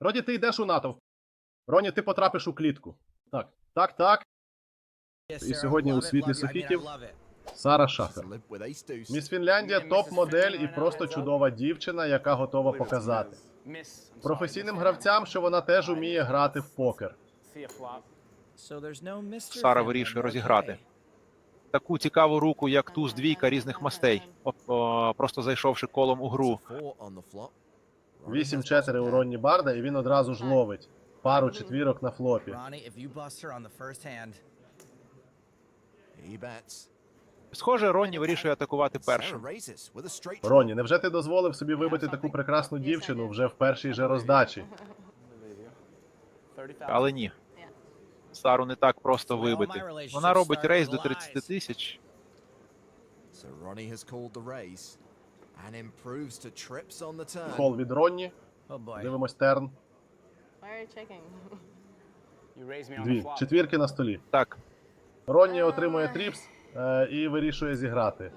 Роні, ти йдеш у натовп. Роні, ти потрапиш у клітку. Так, так, так. І сьогодні у світлі софітів Сара Шафер. Міс Фінляндія топ-модель і просто чудова дівчина, яка готова показати. Професійним гравцям, що вона теж уміє грати в покер. Сара вирішує розіграти. Таку цікаву руку, як туз двійка різних мастей, О, о, просто зайшовши колом у гру. 8-4 у Ронні Барда, і він одразу ж ловить. Пару четвірок на флопі. Схоже, Ронні вирішує атакувати першим. Ронні, невже ти дозволив собі вибити таку прекрасну дівчину вже в першій же роздачі? Але ні. Сару не так просто вибити. Вона робить рейс до 30 тисяч. Хол від Ронні. Дивимось терн. Дві. Четвірки на столі. Так, Ронні отримує тріпс е, і вирішує зіграти.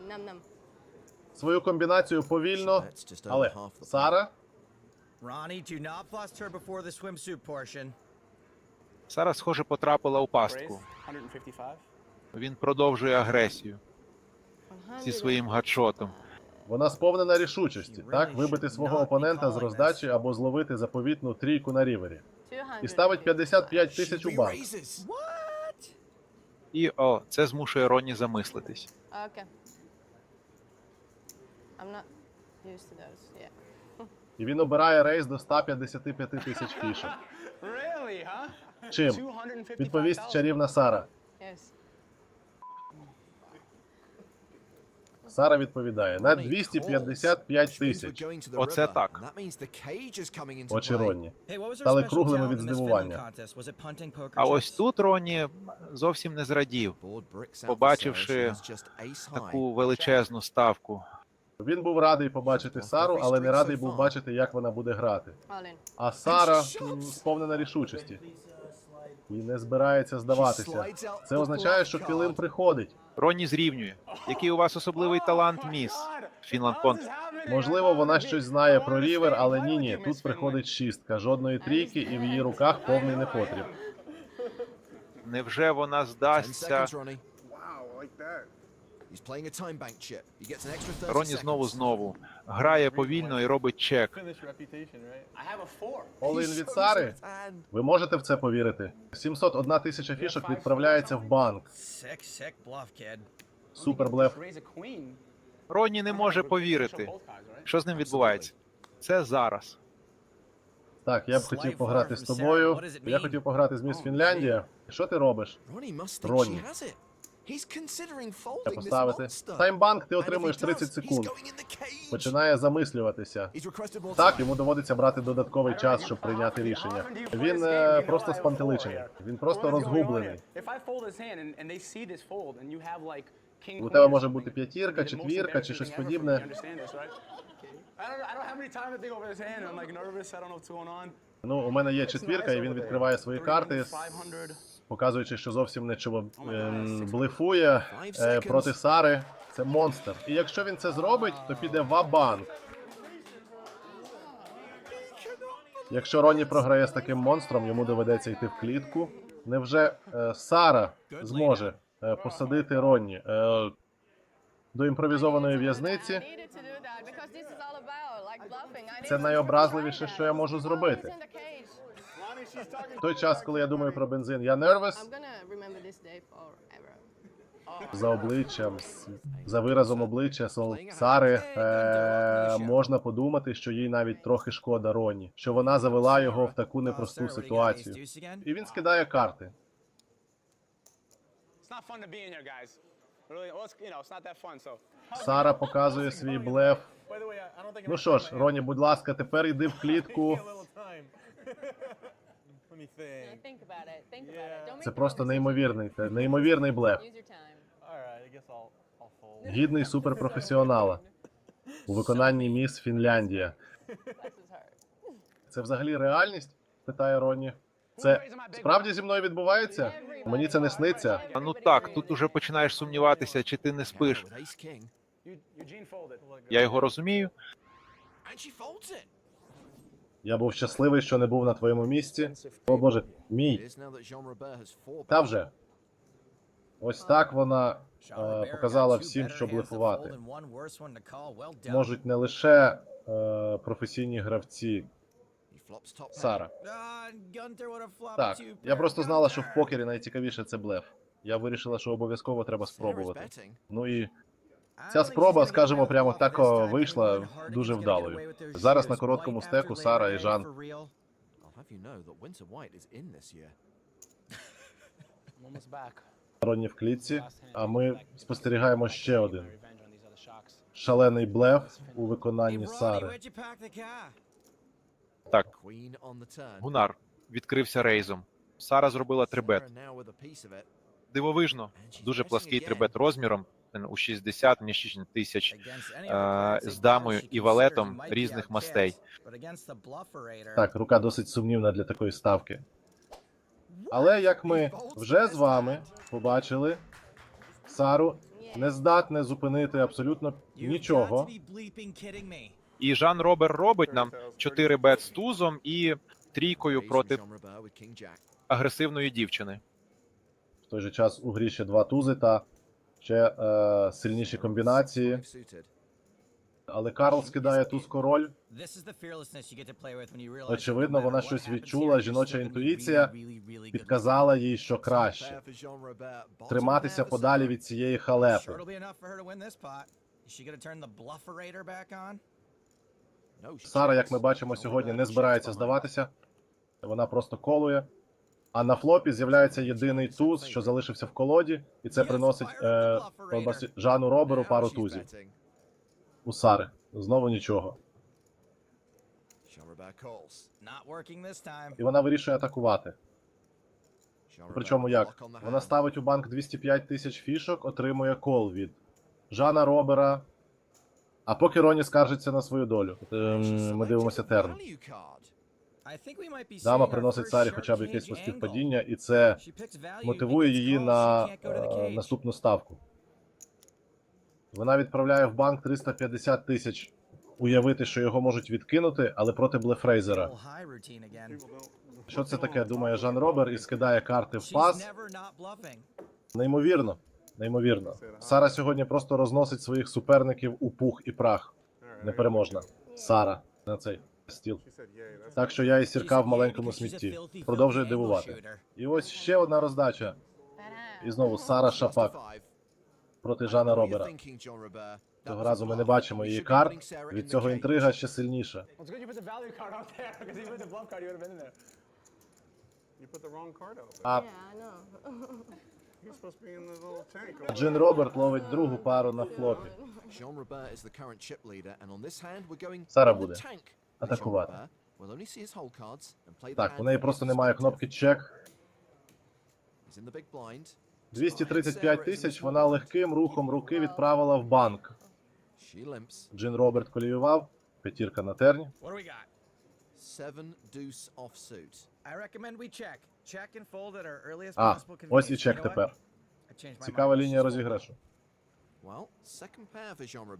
Свою комбінацію повільно, але Сара Ronnie, do not bust her before the swimsuit portion. Сара, схоже, потрапила у пастку. Він продовжує агресію зі своїм гадшотом. Вона сповнена рішучості, так вибити свого опонента з роздачі або зловити заповітну трійку на рівері. І ставить 55 тисяч у банк. І о, це змушує Ронні замислитись. І він обирає рейс до 155 тисяч фішок. Чим? Відповість чарівна Сара. Сара відповідає на 255 тисяч. Оце так. Очі Ронні. Стали круглими від здивування. А ось тут Ронні зовсім не зрадів, побачивши таку величезну ставку. Він був радий побачити Сару, але не радий був бачити, як вона буде грати. А Сара сповнена рішучості і не збирається здаватися. Це означає, що Філин приходить. Роні зрівнює. Який у вас особливий талант, міс? Фінланд Конт. Можливо, вона щось знає про рівер, але ні, ні. Тут приходить шістка, жодної трійки, і в її руках повний непотріб. Невже вона здасться? Ронні знову знову грає повільно і робить чек. Олин від Сари. Ви можете в це повірити? 701 тисяча фішок відправляється в банк. Супер блеф. Ронні не може повірити. Що з ним відбувається? Це зараз. Так, я б хотів пограти з тобою. Я хотів пограти з міс Фінляндія. Що ти робиш? Ронні. Я поставити. Таймбанк ти отримуєш 30 секунд. Починає замислюватися. Так, йому доводиться брати додатковий час, щоб прийняти рішення. Він е, просто спантеличений. Він просто розгублений. У тебе може бути п'ятірка, четвірка чи щось подібне. Ну, у мене є четвірка, і він відкриває свої карти, показуючи, що зовсім не чого ем, блефує е, проти Сари. Це монстр. І якщо він це зробить, то піде ва-банк. Якщо Ронні програє з таким монстром, йому доведеться йти в клітку. Невже е, Сара зможе е, посадити Ронні е, до імпровізованої в'язниці? Це найобразливіше, що я можу зробити. В той час, коли я думаю про бензин, я нервес за обличчям, за виразом обличчя Сари е, можна подумати, що їй навіть трохи шкода Роні, що вона завела його в таку непросту ситуацію. І він скидає карти. Сара показує свій блеф. Ну що ж, Роні, будь ласка, тепер йди в клітку. Це просто неймовірний, те- неймовірний блеф. Гідний суперпрофесіонала у виконанні міс Фінляндія. Це взагалі реальність? питає Ронні. Це справді зі мною відбувається? Мені це не сниться. А ну так, тут уже починаєш сумніватися, чи ти не спиш. Я його розумію. Я був щасливий, що не був на твоєму місці. О боже, мій. Та вже. Ось так вона е, показала всім, що блефувати. Можуть не лише е, професійні гравці. Сара. Так, я просто знала, що в покері найцікавіше це блеф. Я вирішила, що обов'язково треба спробувати. Ну і Ця спроба, скажімо, прямо так вийшла дуже вдалою. Зараз на короткому стеку Сара і Жан. Ронні в клітці, а ми спостерігаємо ще один шалений блеф у виконанні Сари. Так, Гунар відкрився рейзом. Сара зробила трибет. Дивовижно, дуже плаский трибет розміром у 60 між тисяч е, з дамою і валетом різних мастей. Так, рука досить сумнівна для такої ставки. Але як ми вже з вами побачили, Сару не здатне зупинити абсолютно нічого. І Жан Робер робить нам 4 бет з тузом і трійкою проти агресивної дівчини. В той же час у грі ще два тузи та ще е, сильніші комбінації. Але Карл скидає туз король. Очевидно, вона щось відчула, жіноча інтуїція підказала їй, що краще. Триматися подалі від цієї халепи. Сара, як ми бачимо сьогодні, не збирається здаватися. Вона просто колує. А на флопі з'являється єдиний туз, що залишився в колоді, і це приносить е, Жану Роберу пару тузів. У Сари. Знову нічого. І вона вирішує атакувати. Причому як? Вона ставить у банк 205 тисяч фішок, отримує кол від Жана Робера. А поки Роні скаржиться на свою долю. Ем, Ми дивимося терн. Дама приносить Сарі хоча б якесь співпадіння, і це мотивує її на е, наступну ставку. Вона відправляє в банк 350 тисяч. Уявити, що його можуть відкинути, але проти Блефрейзера. Що це таке? Думає Жан Робер і скидає карти в пас. Неймовірно. Неймовірно. Сара сьогодні просто розносить своїх суперників у пух і прах. Непереможна. Сара на цей стіл. Так що я і сірка в маленькому смітті. Продовжує дивувати. І ось ще одна роздача. І знову Сара Шапак проти Жана Робера. Цього разу ми не бачимо її карт. Від цього інтрига ще сильніша. А Джин Роберт ловить другу пару на флопі. Сара буде атакувати. Так, у неї просто немає кнопки чек. 235 тисяч вона легким рухом руки відправила в банк. Джин Роберт коліював. П'ятірка на терні. А, ось і чек тепер. Цікава лінія розіграшу.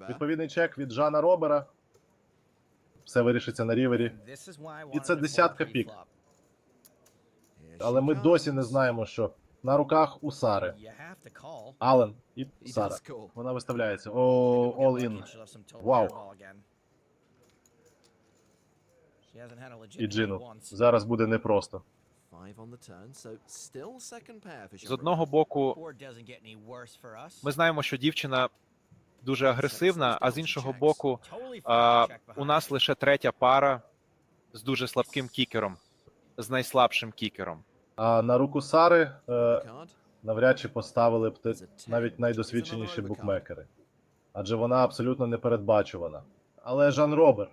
Відповідний чек від Жана Робера. Все вирішиться на рівері. І це десятка пік. Але ми досі не знаємо, що на руках у Сари. Ален і Сара. Вона виставляється. О, all in. Вау. І Джину. Зараз буде непросто. З одного боку, ми знаємо, що дівчина дуже агресивна, а з іншого боку, а, у нас лише третя пара з дуже слабким кікером, з найслабшим кікером. А на руку Сари е, навряд чи поставили б те- навіть найдосвідченіші букмекери. Адже вона абсолютно непередбачувана. Але Жан Робер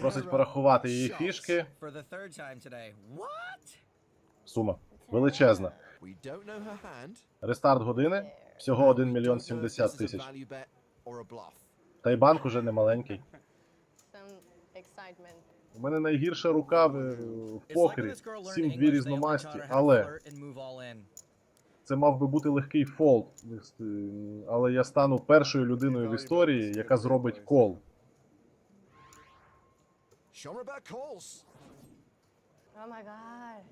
просить порахувати її фішки. Сума величезна. Рестарт години всього 1 мільйон 70 тисяч. Та й банк уже не маленький. У мене найгірша рука в, в покері. Сім дві різномасті, але це мав би бути легкий фолд. Але я стану першою людиною в історії, яка зробить кол. Oh my god.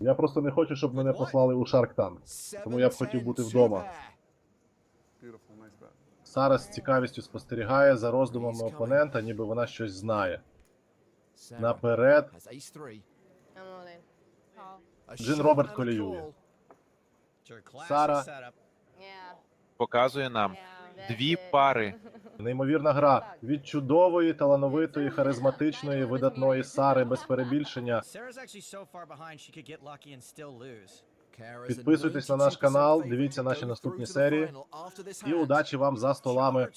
Я просто не хочу, щоб мене послали у Shark Tank. Тому я б хотів бути вдома. Сара з цікавістю спостерігає за роздумами опонента, ніби вона щось знає. Наперед. Джин Роберт коліює. Сара. Показує нам дві пари. неймовірна гра від чудової, талановитої, харизматичної, видатної Сари без перебільшення. Підписуйтесь на наш канал, дивіться наші наступні серії. І удачі вам за столами.